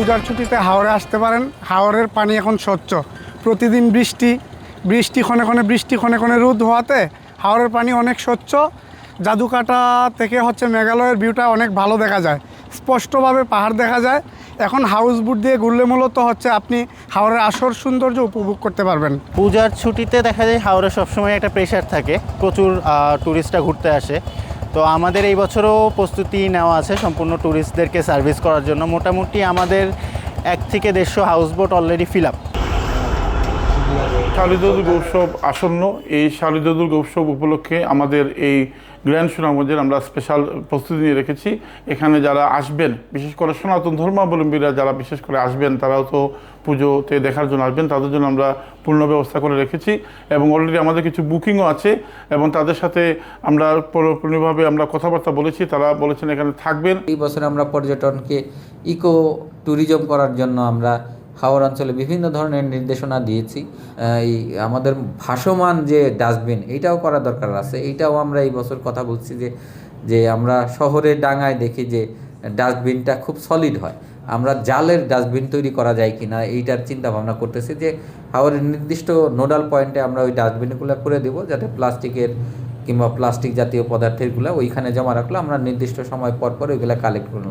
পূজার ছুটিতে হাওড়ে আসতে পারেন। হাওড়ের পানি এখন স্বচ্ছ। প্রতিদিন বৃষ্টি বৃষ্টি ক্ষণে ক্ষণে, বৃষ্টি ক্ষণে ক্ষণে রোদ হওয়াতে হাওড়ের পানি অনেক স্বচ্ছ। জাদুকাটা থেকে হচ্ছে মেঘালয়ের ভিউটা অনেক ভালো দেখা যায়। স্পষ্টভাবে পাহাড় দেখা যায়। এখন হাউস বোট দিয়ে ঘুরলে মূলত হচ্ছে আপনি হাওড়ের আসর সৌন্দর্য উপভোগ করতে পারবেন। পূজার ছুটিতে দেখা যায় হাওড়ে সবসময় একটা প্রেশার থাকে। প্রচুর ট্যুরিস্টরা ঘুরতে আসে। তো আমাদের এই বছরও প্রস্তুতি নেওয়া আছে সম্পূর্ণ ট্যুরিস্টদেরকে সার্ভিস করার জন্য। মোটামুটি আমাদের এক থেকে দেড়শো houseboat already fill up শালিদুর্গ দুর্গা উৎসব আসন্ন। এই শালিদুর্গ দুর্গা উৎসব উপলক্ষে আমাদের এই গ্র্যান্ড সুনামগঞ্জের আমরা স্পেশাল প্রস্তুতি নিয়ে রেখেছি। এখানে যারা আসবেন, বিশেষ করে সনাতন ধর্মাবলম্বীরা যারা বিশেষ করে আসবেন, তারাও তো পুজোতে দেখার জন্য আসবেন, তাদের জন্য আমরা পূর্ণ ব্যবস্থা করে রেখেছি। এবং অলরেডি আমাদের কিছু বুকিংও আছে এবং তাদের সাথে আমরা পুরোপুরিভাবে আমরা কথাবার্তা বলেছি, তারা বলেছেন এখানে থাকবেন। এই বছর আমরা পর্যটনকে ইকো ট্যুরিজম করার জন্য আমরা হাওড় অঞ্চলে বিভিন্ন ধরনের নির্দেশনা দিয়েছি। এই আমাদের ভাসমান যে ডাস্টবিন, এইটাও করা দরকার আছে। এইটাও আমরা এই বছর কথা বলছি যে যে আমরা শহরের ডাঙায় দেখি যে ডাস্টবিনটা খুব সলিড হয়। আমরা জালের ডাস্টবিন তৈরি করা যায় কি না এইটার চিন্তা ভাবনা করতেছি যে হাওড়ের নির্দিষ্ট নোডাল পয়েন্টে আমরা ওই ডাস্টবিনগুলো করে দেবো যাতে প্লাস্টিকের কিংবা প্লাস্টিক জাতীয় পদার্থেরগুলো ওইখানে জমা রাখলে আমরা নির্দিষ্ট সময় পর পর ওইগুলো কালেক্ট করলাম